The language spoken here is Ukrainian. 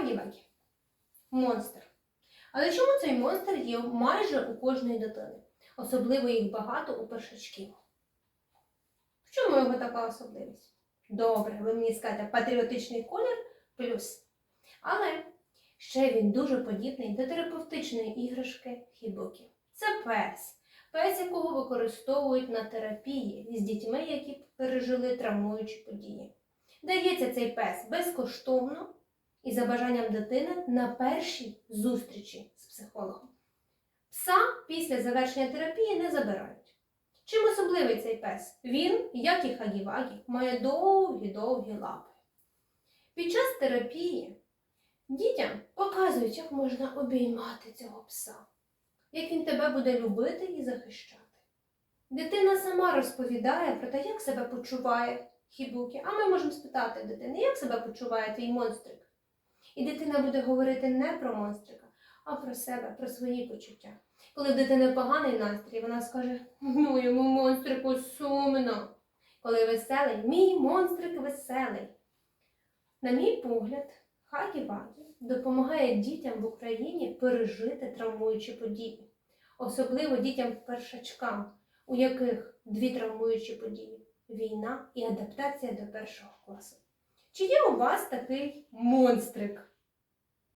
Хагі-вагі. Монстр. Але чому цей монстр є майже у кожної дитини? Особливо їх багато у першачків. В чому його така особливість? Добре, ви мені скажете, патріотичний колір плюс. Але ще він дуже подібний до терапевтичної іграшки хібукі. Це пес. Пес, якого використовують на терапії з дітьми, які пережили травмуючі події. Дається цей пес безкоштовно і за бажанням дитини на першій зустрічі з психологом. Пса після завершення терапії не забирають. Чим особливий цей пес? Він, як і Хагі-Вагі, має довгі-довгі лапи. Під час терапії дітям показують, як можна обіймати цього пса, як він тебе буде любити і захищати. Дитина сама розповідає про те, як себе почуває хібуки, а ми можемо спитати дитини, як себе почуває твій монстрик. І дитина буде говорити не про монстрика, а про себе, про свої почуття. Коли в дитини поганий настрій, вона скаже: моєму монстрику сумно. Коли веселий, мій монстрик веселий. На мій погляд, Хагі-Вагі допомагає дітям в Україні пережити травмуючі події, особливо дітям-першачкам, у яких дві травмуючі події війна і адаптація до першого класу. Чи є у вас такий монстрик?